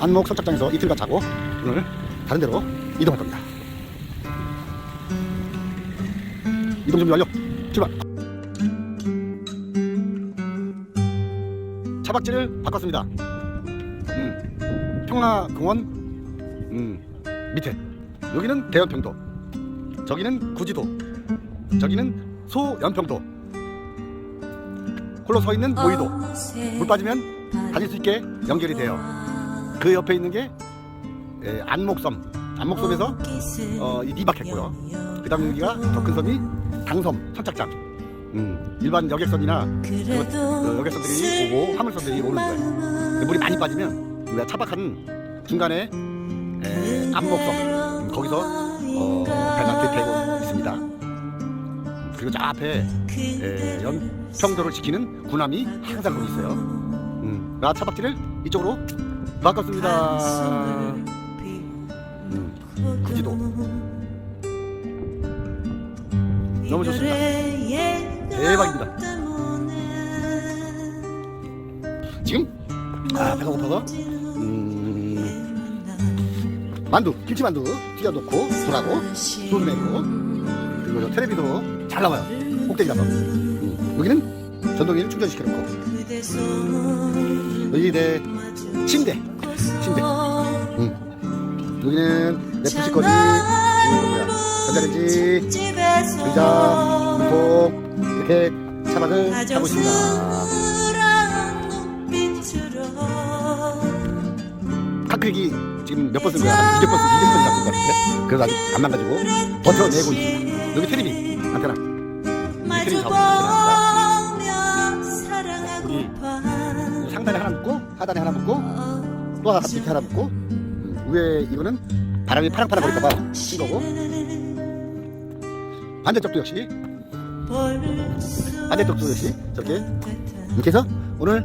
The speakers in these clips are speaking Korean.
안목 선착장에서 이틀간 자고 오늘 다른 데로 이동할 겁니다. 이동 준비 완료. 출발. 차박지를 바꿨습니다. 음, 평화공원 음, 밑에 여기는 대연평도, 저기는 구지도, 저기는 소연평도. 홀로 서 있는 모이도. 물 빠지면 다닐 수 있게 연결이 돼요. 그 옆에 있는 게 에, 안목섬. 안목섬에서 어, 이 니박했고요. 그 다음 여기가 더 큰 섬이 당섬, 선착장. 음, 일반 여객선이나 그, 그 여객선들이 오고 화물선들이 오는 거예요. 물이 많이 빠지면 우리가 차박하는 중간에 에, 안목섬 음, 거기서 어, 배가 대피하고 있습니다. 음, 그리고 저 앞에 에, 연평도를 지키는 군함이 항상 거기 있어요. 음, 나 차박지를 이쪽으로 바꿨습니다. 음, 구지도. 너무 좋습니다. 대박입니다. 지금? 아 배가 고파서? 음, 만두 김치만두 튀겨 놓고 술하고 소주 내고 그리고 저 텔레비도 잘 나와요. 꼭대기라서 음, 여기는 전동기를 충전시켜 놓고. 여기 내 침대 침대 음. 여기는 내 부식거리 이거 뭐야 전자레인지 의자 문콕 이렇게 차박을 하고 있습니다 카크기 지금 몇 번 쓴 거야? 한 200번 쓴, 200번 쓴것 같은데? 그래서 아직 안 망가지고 버텨내고 있습니다. 여기 테레비 안테나. 여기 테레비 작업 안테나. 상단에 하나 묶고, 하단에 하나 묶고, 또 하나 밑에 하나 음, 위에 이거는 바람이 파랑파랑 거릴까봐 쓴 거고, 반대쪽도 역시, 반대쪽도 역시 저렇게 이렇게 해서 오늘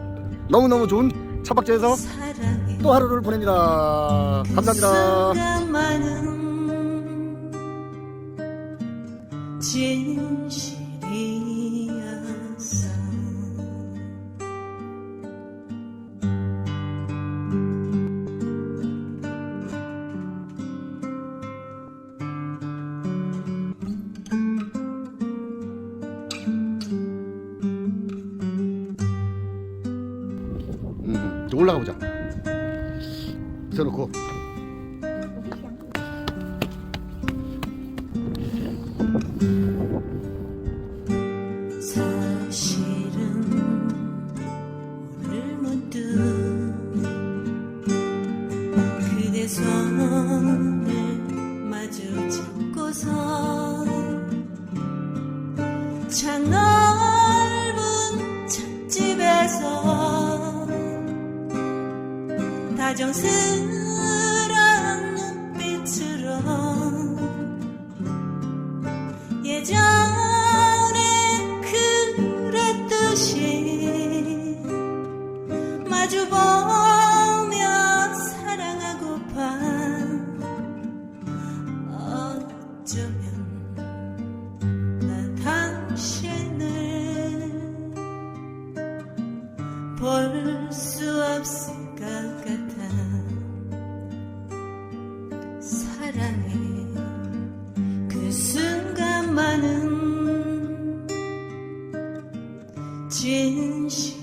너무너무 좋은 차박지에서 또 하루를 보냅니다. 감사합니다. 음, 또 올라가 보자. 문득 그대 손을 마주 잡고서 다정스런 눈빛으로 예전에 그랬듯이 마주보 今夕